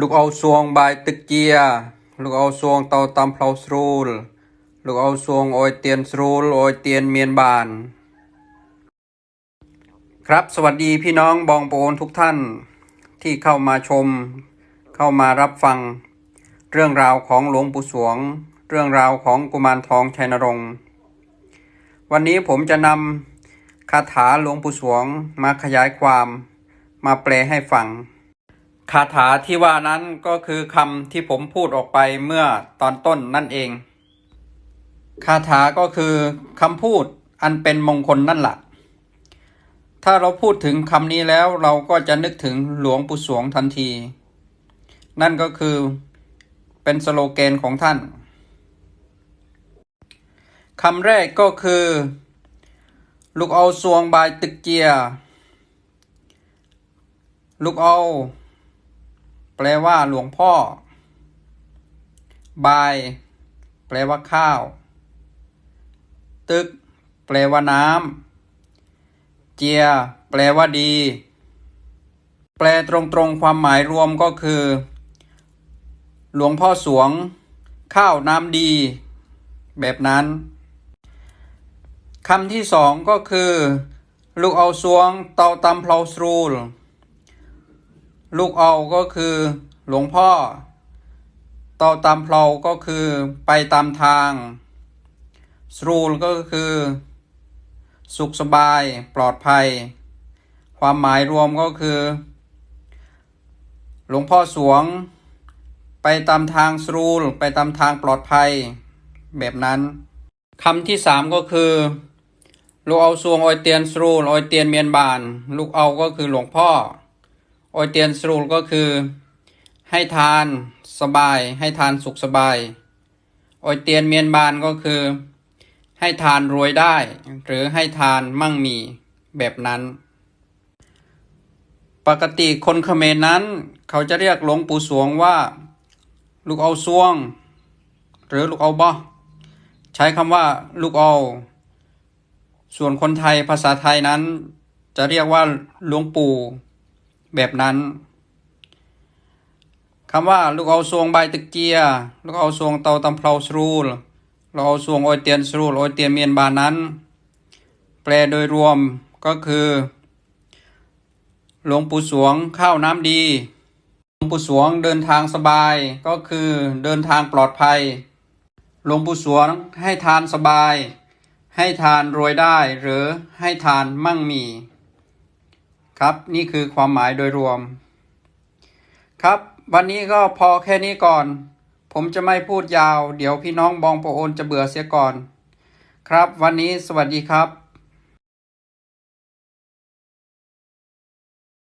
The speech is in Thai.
ลูกเอาสวงบายตึกเจีย ลูกเอาสวงเตาตำเพลาสรูล ลูกเอาสวงออยเตียนสรูลออยเตียนเมียนบาน ครับสวัสดีพี่น้องบองโปนทุกท่านที่เข้ามาชม เข้ามารับฟัง เรื่องราวของหลวงปู่สวง เรื่องราวของกุมารทองชัยนรงค์วันนี้ผมจะนำคาถาหลวงปู่สวงมาขยายความมาแปลให้ฟัง คาถาที่ว่านั้นก็คือคำที่ผมพูดออกไปเมื่อตอนต้นนั่นเอง คาถาก็คือคำพูดอันเป็นมงคลนั่นแหละถ้าเราพูดถึงคำนี้แล้วเราก็จะนึกถึงหลวงปู่สวงทันที นั่นก็คือเป็นสโลแกนของท่านคำแรกก็คือ ลูกเอาสวงบายตึกเจีย ลูกเอา แปลว่าหลวงพ่อ บาย แปลว่าข้าว ตึก แปลว่าน้ำเจีย แปลว่าดี แปลตรงๆ ความหมายรวมก็คือ หลวงพ่อสวง ข้าวน้ำดี แบบนั้นคำที่สองก็คือ ลูกเอาสวง เตาตำเพลาสรูล ลูกเอาก็คือหลวงพ่อเตาตามเพลาก็คือไปตามทางสรูลก็คือ สุขสบายปลอดภัย ความหมายรวมก็คือ หลวงพ่อสวง ไปตามทางสรูล ไปตามทางปลอดภัย แบบนั้นคำที่สามก็คือ ลูกเอาสวงออยเตียนสรูลออยเตียนเมียนบาน ลูกเอาก็คือหลวงพ่อ ออยเตียนสรูลก็คือ ให้ทานสบาย ให้ทานสุขสบายออยเตียนเมียนบานก็คือ ให้ทานรวยได้ หรือให้ทานมั่งมีแบบนั้น ปกติคนเขมรนั้น เขาจะเรียกหลวงปู่สวงว่า ลูกเอาซวง หรือลูกเอาบ่ใช้คำว่าลูกเอา ส่วนคนไทยภาษาไทยนั้น จะเรียกว่าหลวงปู่ แบบนั้นคำว่าลูกเอาสวงใบตึกเจีย ลูกเอาสวงเตาตำเพลาสรูลลูกเอาสวงออยเตียนสรูลออยเตียนเมียนบานนั้น แปลโดยรวมก็คือ หลวงปู่สวงข้าวน้ำดี หลวงปู่สวงเดินทางสบายก็คือเดินทางปลอดภัย หลวงปู่สวงให้ทานสบาย ให้ทานรวยได้หรือให้ทานมั่งมี ครับ นี่คือความหมายโดยรวม ครับ วันนี้ก็พอแค่นี้ก่อน ผมจะไม่พูดยาว เดี๋ยวพี่น้องบองโปโอนจะเบื่อเสียก่อน ครับ วันนี้สวัสดีครับ